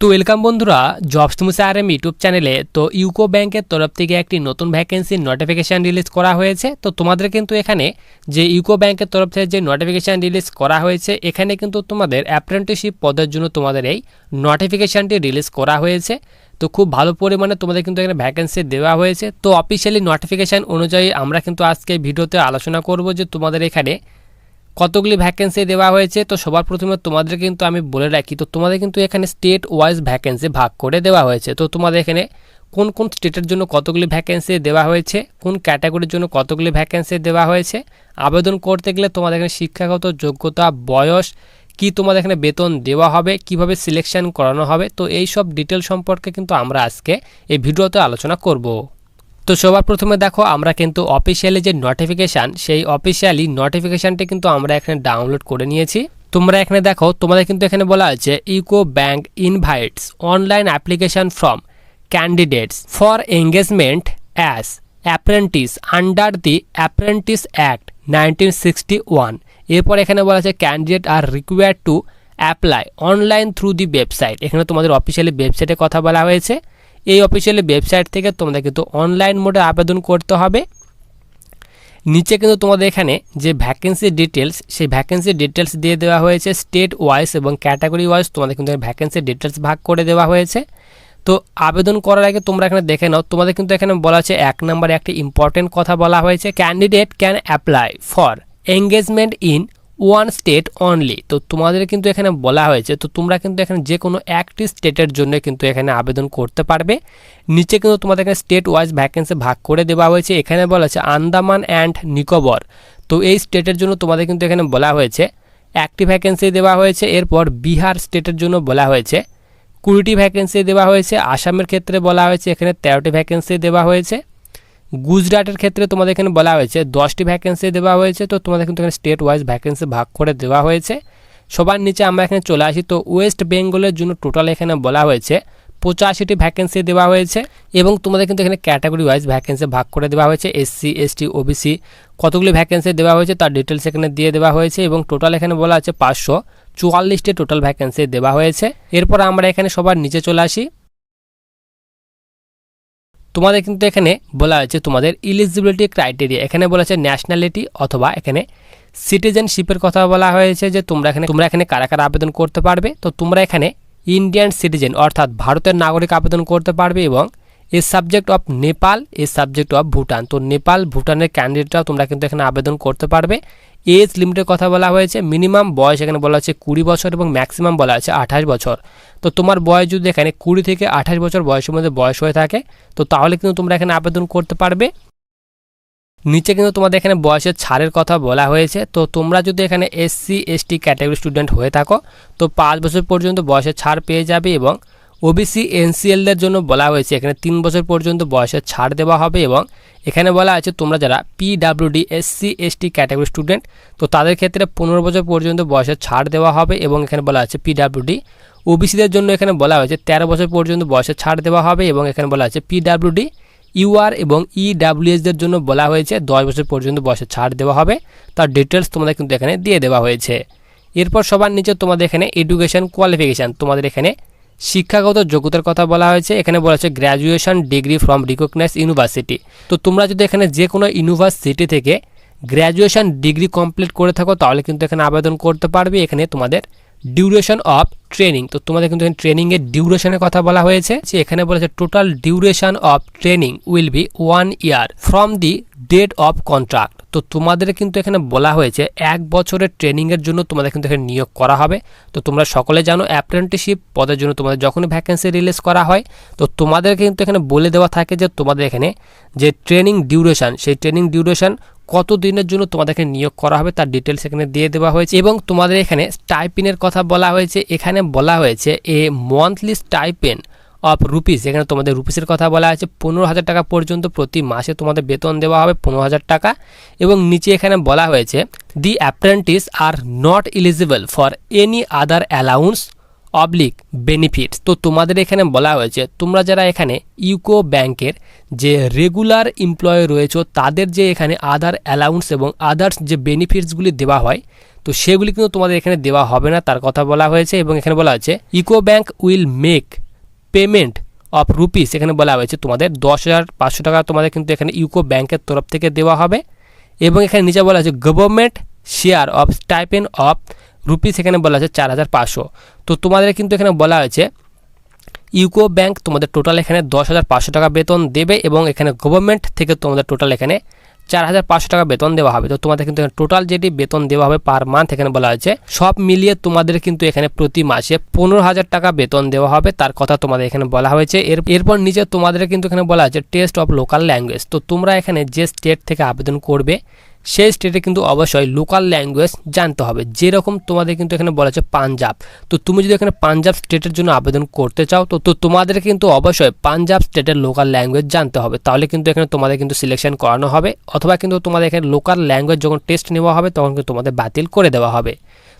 তো ওয়েলকাম বন্ধুরা জবস তুমুসে আর ইউটিউব চ্যানেলে তো ইউকো ব্যাংকের তরফ থেকে একটি নতুন ভ্যাকেন্সির নোটিফিকেশান রিলিজ করা হয়েছে। তো তোমাদের কিন্তু এখানে যে ইউকো ব্যাংকের তরফ থেকে যে নোটিফিকেশান রিলিজ করা হয়েছে, এখানে কিন্তু তোমাদের অ্যাপ্রেন্টিসশিপ পদের জন্য তোমাদের এই নোটিফিকেশানটি রিলিজ করা হয়েছে। তো খুব ভালো পরিমাণে তোমাদের কিন্তু এখানে ভ্যাকেন্সি দেওয়া হয়েছে। তো অফিসিয়ালি নোটিফিকেশান অনুযায়ী আমরা কিন্তু আজকে ভিডিওতে আলোচনা করব যে তোমাদের এখানে কতগুলি ভ্যাকেন্সি দেওয়া হয়েছে? তো সবার প্রথমে তোমাদের কিন্তু আমি বলে রাখি, তো তোমাদের কিন্তু এখানে স্টেট ওয়াইজ ভ্যাকেন্সি ভাগ করে দেওয়া হয়েছে। তো তোমাদের এখানে কোন কোন স্টেটের জন্য কতগুলি ভ্যাকেন্সি দেওয়া হয়েছে? কোন ক্যাটাগরির জন্য কতগুলি ভ্যাকেন্সি দেওয়া হয়েছে? আবেদন করতে গেলে তোমাদের এখানে শিক্ষাগত যোগ্যতা, বয়স, কি তোমাদের এখানে বেতন দেওয়া হবে, কীভাবে সিলেকশন করানো হবে? তো এই সব ডিটেল সম্পর্কে কিন্তু আমরা আজকে এই ভিডিওতে আলোচনা করব। তো সবার প্রথমে দেখো, আমরা কিন্তু অফিসিয়ালি যে নোটিফিকেশান সেই অফিসিয়ালি নোটিফিকেশানটি কিন্তু আমরা এখানে ডাউনলোড করে নিয়েছি। তোমরা এখানে দেখো, তোমাদের কিন্তু এখানে বলা আছে UCO bank invites online application from candidates for engagement as apprentice under the apprentice act nineteen sixty one এরপর এখানে বলা আছে candidate are required to apply online through the website এখানে তোমাদের অফিসিয়ালি ওয়েবসাইটে কথা বলা হয়েছে। এই অফিসিয়ালি ওয়েবসাইট থেকে তোমাদের কিন্তু অনলাইন মোডে আবেদন করতে হবে। নিচে কিন্তু তোমাদের এখানে যে ভ্যাকেন্সি ডিটেলস সেই ভ্যাকেন্সি ডিটেলস দিয়ে দেওয়া হয়েছে। স্টেট ওয়াইজ এবং ক্যাটাগরি ওয়াইজ তোমাদের কিন্তু ভ্যাকেন্সি ডিটেলস ভাগ করে দেওয়া হয়েছে। তো আবেদন করার আগে তোমরা এখানে দেখে নাও, তোমাদের কিন্তু এখানে বলা আছে এক নম্বরে একটি ইম্পর্টেন্ট কথা বলা হয়েছে। Candidate can apply for engagement in one state only তো তোমাদের কিন্তু এখানে বলা হয়েছে, তো তোমরা কিন্তু এখানে যে কোনো একটি স্টেটের জন্য কিন্তু এখানে আবেদন করতে পারবে। নিচে কিন্তু তোমাদের এখানে স্টেট ওয়াইজ ভ্যাকেন্সি ভাগ করে দেওয়া হয়েছে। এখানে বলা হয়েছে আন্দামান অ্যান্ড নিকোবর। তো এই স্টেটের জন্য তোমাদের কিন্তু এখানে বলা হয়েছে, একটি ভ্যাকেন্সি দেওয়া হয়েছে, এরপর বিহার স্টেটের জন্য বলা হয়েছে, কুড়িটি ভ্যাকেন্সি দেওয়া হয়েছে, আসামের ক্ষেত্রে বলা হয়েছে, এখানে তেরোটি ভ্যাকেন্সি দেওয়া হয়েছে। গুজরাটের ক্ষেত্রে তোমাদের এখানে বলা হয়েছে, দশটি ভ্যাকেন্সি দেওয়া হয়েছে, তো তোমাদের কিন্তু এখানে স্টেট ওয়াইজ ভ্যাকেন্সি ভাগ করে দেওয়া হয়েছে। সবার নিচে আমরা এখানে চলে আসি, তো ওয়েস্ট বেঙ্গলের জন্য টোটাল এখানে বলা হয়েছে, পঁচাশিটি ভ্যাকেন্সি দেওয়া হয়েছে এবং তোমাদের কিন্তু এখানে ক্যাটাগরি ওয়াইজ ভ্যাকেন্সি ভাগ করে দেওয়া হয়েছে এসসি এসটি ওবিসি কতগুলি ভ্যাকেন্সি দেওয়া হয়েছে তার ডিটেলস এখানে দিয়ে দেওয়া হয়েছে এবং টোটাল এখানে বলা আছে পাঁচশো চুয়াল্লিশটি টোটাল ভ্যাকেন্সি দেওয়া হয়েছে। এরপর আমরা এখানে সবার নিচে চলে আসি তোমাদের কিন্তু এখানে বলা হয়েছে তোমাদের ইলিজিবিলিটি ক্রাইটেরিয়া এখানে বলা হয়েছে ন্যাশনালিটি অথবা এখানে সিটিজেনশিপের কথা বলা হয়েছে যে তোমরা এখানে তোমরা এখানে কারা কারা আবেদন করতে পারবে। তো তোমরা এখানে ইন্ডিয়ান সিটিজেন অর্থাৎ ভারতের নাগরিক আবেদন করতে পারবে এবং a subject of Nepal a subject of Bhutan তো নেপাল ভুটানের ক্যান্ডিডেটরাও তোমরা কিন্তু এখানে আবেদন করতে পারবে। এজ লিমিটের কথা বলা হয়েছে, মিনিমাম বয়স এখানে বলা হচ্ছে কুড়ি বছর এবং ম্যাক্সিমাম বলা আছে আঠাশ বছর। তো তোমার বয়স যদি এখানে কুড়ি থেকে আঠাশ বছর বয়সের মধ্যে বয়স হয়ে থাকে, তো তাহলে কিন্তু তোমরা এখানে আবেদন করতে পারবে। নিচে কিন্তু তোমাদের এখানে বয়সের ছাড়ের কথা বলা হয়েছে, তো তোমরা যদি এখানে এসসি, এসটি ক্যাটাগরি স্টুডেন্ট হয়ে থাকো, তো পাঁচ বছর পর্যন্ত বয়সের ছাড় পেয়ে যাবে এবং ওবিসি এনসিএলদের জন্য বলা হয়েছে, এখানে তিন বছর পর্যন্ত বয়সের ছাড় দেওয়া হবে এবং এখানে বলা আছে, তোমরা যারা PWD SC ST category student তো তাদের ক্ষেত্রে পনেরো বছর পর্যন্ত বয়সের ছাড় দেওয়া হবে এবং এখানে বলা আছে পিডাব্লিউডি ওবিসিদের জন্য এখানে বলা হয়েছে, তেরো বছর পর্যন্ত বয়সের ছাড় দেওয়া হবে এবং এখানে বলা আছে পিডাব্লিউডি ইউআর এবং ইডাব্লিউএসদের জন্য বলা হয়েছে, দশ বছর পর্যন্ত বয়সের ছাড় দেওয়া হবে। তার ডিটেলস তোমাদের কিন্তু এখানে দিয়ে দেওয়া হয়েছে। এরপর সবার নিচে তোমাদের এখানে এডুকেশন কোয়ালিফিকেশান তোমাদের এখানে শিক্ষাগত যোগ্যতার কথা বলা হয়েছে। এখানে বলা হচ্ছে graduation degree from recognise university তো তোমরা যদি এখানে যে কোনো ইউনিভার্সিটি থেকে গ্র্যাজুয়েশন ডিগ্রি কমপ্লিট করে থাকো, তাহলে কিন্তু এখানে আবেদন করতে পারবে। এখানে তোমাদের ডিউরেশন অফ ট্রেনিং তো তোমাদের কিন্তু এখানে ট্রেনিংয়ের ডিউরেশনের কথা বলা হয়েছে। যে এখানে বলেছে total duration of training will be one year from the date of contract তো তোমাদের কিন্তু এখানে বলা হয়েছে এক বছরের ট্রেনিংয়ের জন্য তোমাদের কিন্তু এখানে নিয়োগ করা হবে। তো তোমরা সকলে জানো অ্যাপ্রেন্টিসশিপ পদের জন্য তোমাদের যখনই ভ্যাকেন্সি রিলিজ করা হয়, তো তোমাদের কিন্তু এখানে বলে দেওয়া থাকে যে তোমাদের এখানে যে ট্রেনিং ডিউরেশান সেই ট্রেনিং ডিউরেশান কত দিনের জন্য তোমাদেরকে নিয়োগ করা হবে তার ডিটেলস এখানে দিয়ে দেওয়া হয়েছে। এবং তোমাদের এখানে স্টাইপিনের কথা বলা হয়েছে। এখানে বলা হয়েছে a monthly stipend of rupees. এখানে তোমাদের রুপিসের কথা বলা আছে। পনেরো হাজার টাকা পর্যন্ত প্রতি মাসে তোমাদের বেতন দেওয়া হবে পনেরো হাজার টাকা। এবং নিচে এখানে বলা হয়েছে the apprentice are not eligible for any other allowance oblique benefits তো তোমাদের এখানে বলা হয়েছে, তোমরা যারা এখানে ইউকো ব্যাংকের যে রেগুলার এমপ্লয় রয়েছে, তাদের যে এখানে আদার অ্যালাউন্স এবং আদার্স যে বেনিফিটসগুলি দেওয়া হয়, তো সেগুলি কিন্তু তোমাদের এখানে দেওয়া হবে না। তার কথা বলা হয়েছে এবং এখানে বলা হয়েছে eco bank will make payment of rupees এখানে বলা হয়েছে তোমাদের দশ হাজার পাঁচশো টাকা তোমাদের কিন্তু এখানে ইউকো ব্যাংকের তরফ থেকে দেওয়া হবে। এবং এখানে নিচে বলা আছে government share of stipend of rupees এখানে বলা আছে চার হাজার পাঁচশো। তো তোমাদের কিন্তু এখানে বলা হয়েছে ইউকো ব্যাংক তোমাদের টোটাল এখানে দশ হাজার পাঁচশো টাকা বেতন দেবে এবং এখানে গভর্নমেন্ট থেকে তোমাদের টোটাল এখানে চার হাজার পাঁচশো টাকা বেতন দেওয়া হবে। তো তোমাদের কিন্তু টোটাল যেটি বেতন দেওয়া হবে পার মান্থ এখানে বলা হয়েছে, সব মিলিয়ে তোমাদের কিন্তু এখানে প্রতি মাসে পনেরো হাজার টাকা বেতন দেওয়া হবে, তার কথা তোমাদের এখানে বলা হয়েছে। এর, এরপর নিচে তোমাদের কিন্তু এখানে বলা আছে টেস্ট অফ লোকাল ল্যাঙ্গুয়েজ তো তোমরা এখানে যে স্টেট থেকে আবেদন করবে সেই স্টেটে কিন্তু অবশ্যই লোকাল ল্যাঙ্গুয়েজ জানতে হবে। যেরকম তোমাদের কিন্তু এখানে বলা আছে পাঞ্জাব। তো তুমি যদি এখানে পাঞ্জাব স্টেটের জন্য আবেদন করতে চাও, তো তো তোমাদের কিন্তু অবশ্যই পাঞ্জাব স্টেটের লোকাল ল্যাঙ্গুয়েজ জানতে হবে। তাহলে কিন্তু এখানে তোমাদের কিন্তু সিলেকশন করানো হবে, অথবা কিন্তু তোমাদের এখানে লোকাল ল্যাঙ্গুয়েজ যখন টেস্ট নেওয়া হবে, তখন কিন্তু তোমাদের বাতিল করে দেওয়া হবে।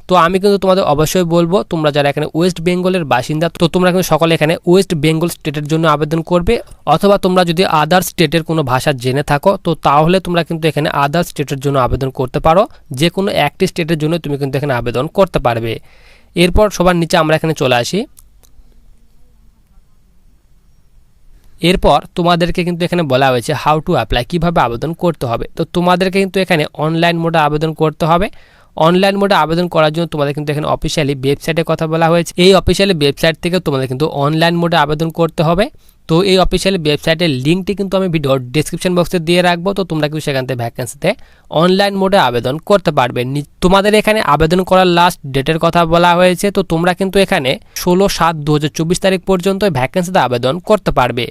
তো আমি কিন্তু তোমাদের অবশ্যই বলব, তোমরা যারা এখানে ওয়েস্ট বেঙ্গলের বাসিন্দা, তো তোমরা কিন্তু সকলে এখানে ওয়েস্ট বেঙ্গল স্টেটের জন্য আবেদন করবে। অথবা তোমরা যদি আদার স্টেটের কোনো ভাষা জেনে থাকো, তো তাহলে তোমরা কিন্তু এখানে আদার স্টেটের জন্য আবেদন করতে পারো। যে কোনো একটি স্টেটের জন্য তুমি কিন্তু এখানে আবেদন করতে পারবে। এরপর সবার নিচে আমরা এখানে চলে আসি। এরপর তোমাদেরকে কিন্তু এখানে বলা হয়েছে হাউ টু অ্যাপ্লাই কীভাবে আবেদন করতে হবে। তো তোমাদেরকে কিন্তু এখানে অনলাইন মোডে আবেদন করতে হবে। অনলাইন মোডে আবেদন করার জন্য তোমাদের কিন্তু এখানে অফিসিয়ালি ওয়েবসাইটের কথা বলা হয়েছে। এই অফিসিয়ালি ওয়েবসাইট থেকে তোমাদের কিন্তু অনলাইন মোডে আবেদন করতে হবে। তো এই অফিসিয়ালি ওয়েবসাইটের লিঙ্কটি কিন্তু আমি ভিডিও ডিসক্রিপশন বক্সে দিয়ে রাখব। তো তোমরা কিন্তু সেখান থেকে ভ্যাকেন্সিতে অনলাইন মোডে আবেদন করতে পারবে। তোমাদের এখানে আবেদন করার লাস্ট ডেটের কথা বলা হয়েছে। তো তোমরা কিন্তু এখানে ষোলো সাত দু তারিখ পর্যন্ত ভ্যাকেন্সিতে আবেদন করতে পারবে।